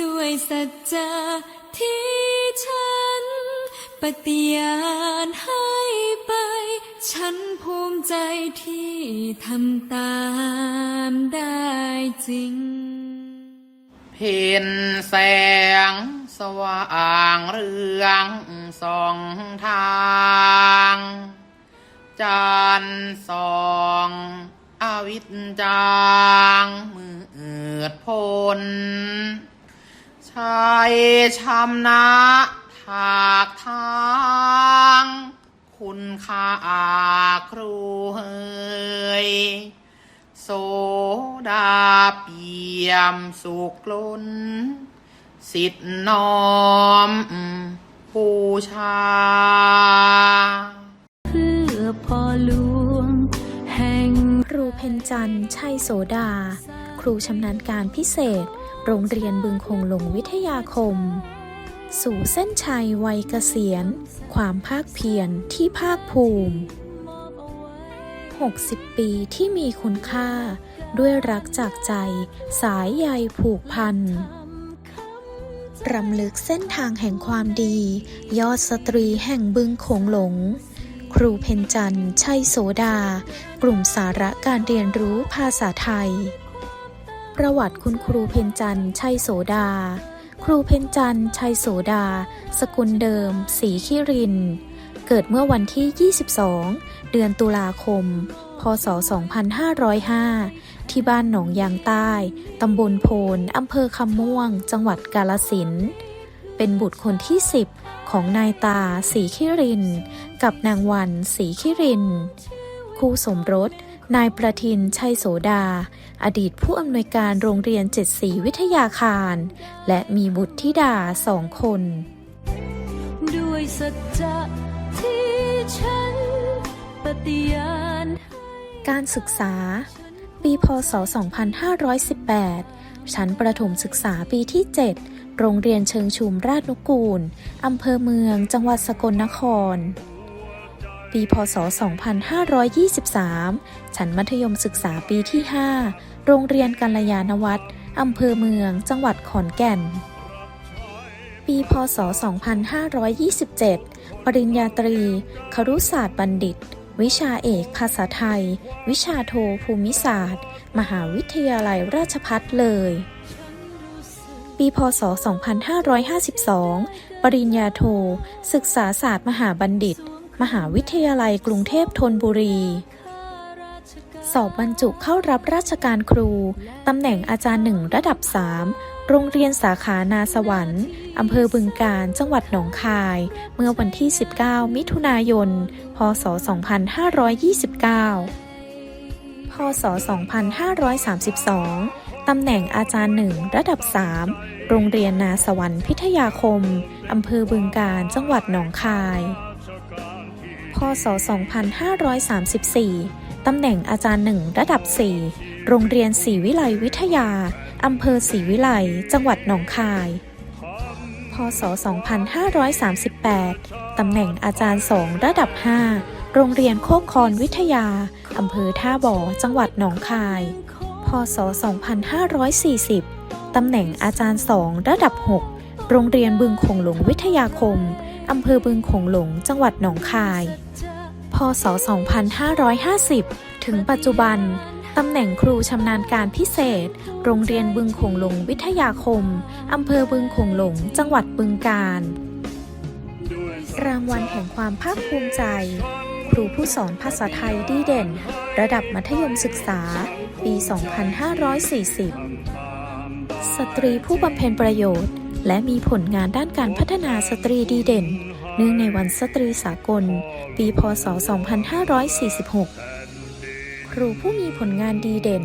ด้วยสัจจะที่ฉัน ปฏิญาณให้ไป ฉันภูมิใจที่ทำตามได้จริง เพ็นแสงสว่างเรืองสองทางจันทร์สองอวิตจางมืดพล ชายชำนะถากทาง คุณค่าครูเฮยโสดาเปี่ยมสุขล้น สิทธน้อมปูชา เพื่อพอหลวง แห่งครูเพนจันชัยโสดา ครูชำนาญการพิเศษ โรงเรียนบึงคงหลงวิทยาคม สู่เส้นชัยวัยเกษียณ ความภาคเพียรที่ภาคภูมิ 60 ปีที่มีคุณค่า ด้วยรักจากใจ สายใยผูกพันรำลึกเส้นทางแห่งความดี ยอดสตรีแห่งบึงโขงหลง ครูเพนจันทร์ชัยโสดา กลุ่มสาระการเรียนรู้ภาษาไทย ประวัติคุณครูเพนจันทร์ชัยโสดา ครูเพนจันทร์ชัยโสดา สกุลเดิม สีคิริน เกิดเมื่อวันที่ 22 เดือนตุลาคม พศ 2505 ที่บ้านหนองยางใต้ ตำบลโพน อำเภอคำม่วง จังหวัดกาลสิน เป็นบุตรคนที่ 10 ของนายตา สีคิริน กับนางวัน สีคิริน คู่สมรส นายประทินชัยโสดา อดีตผู้อำนวยการโรงเรียนเจ็ดสีวิทยาคาร และมีบุตรธิดาสองคน ด้วยสัจจะที่ฉันปฏิญาณการศึกษา ปีพศ 2518 ชั้นประถมศึกษาปีที่ 7 โรงเรียนเชิงชุมราชนุกูล อำเภอเมืองจังหวัดสกลนคร ปีพศ 2523ชั้นมัธยมศึกษาปีที่ 5 โรงเรียนกัลยาณวัฒน์อำเภอเมือง จังหวัดขอนแก่น ปีพศ 2527 ปริญญาตรี ครุศาสตร์บัณฑิต วิชาเอกภาษาไทย วิชาโทภูมิศาสตร์ มหาวิทยาลัยราชพัฒเลย ปีพศ 2552 ปริญญาโท ศึกษาศาสตร์มหาบัณฑิต มหาวิทยาลัยกรุงเทพธนบุรี สอบบรรจุเข้ารับราชการครู ตำแหน่งอาจารย์หนึ่งระดับ 3 โรงเรียนสาขานาสวรรค์อำเภอบึงการ จังหวัดหนองคาย เมื่อวันที่ 19 มิถุนายน พศ 2529พศ 2532 ตำแหน่งอาจารย์หนึ่งระดับ 3 โรงเรียนนาสวรรค์พิทยาคม อำเภอบึงการ จังหวัดหนองคาย พศ 2534 ตำแหน่งอาจารย์หนึ่งระดับ 4 โรงเรียนศรีวิไลวิทยา อำเภอศรีวิไล จังหวัดหนองคาย พศ 2538 ตำแหน่งอาจารย์สองระดับ 5 โรงเรียนโคกคอนวิทยา อำเภอท่าบ่อ จังหวัดหนองคาย พศ 2540 ตำแหน่งอาจารย์สองระดับ 6 โรงเรียนบึงคงหลงวิทยาคม อำเภอบึงคงหลง จังหวัดหนองคาย พศ 2550 ถึงปัจจุบัน ตำแหน่งครูชำนาญการพิเศษ โรงเรียนบึงคงหลงวิทยาคม อำเภอบึงคงหลง จังหวัดบึงกาฬ รางวัลแห่งความภาคภูมิใจ ครูผู้สอนภาษาไทยดีเด่น ระดับมัธยมศึกษา ปี 2540 สตรีผู้บำเพ็ญประโยชน์ และมีผลงานด้านการพัฒนาสตรีดีเด่น เนื่องในวันสตรีสากล ปี พศ 2546 ครูผู้มีผลงานดีเด่น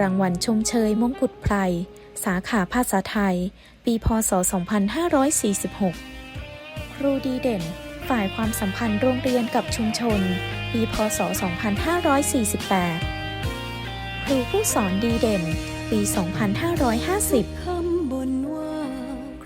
รางวัลชมเชยมงกุฎไพรสาขาภาษาไทย ปี พศ 2546 ครูดีเด่น ฝ่ายความสัมพันธ์โรงเรียนกับชุมชน ปี พศ 2548 ครูผู้สอนดีเด่น ปี 2550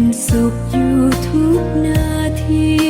็นสุขอยู่ทุกนาที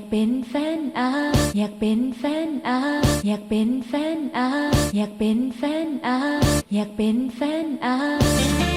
ากเป็นแฟนอาอยากเป็นแฟนอาอยากเป็นแฟนอาอยากเป็นแฟนอาอยากเป็นแฟนอา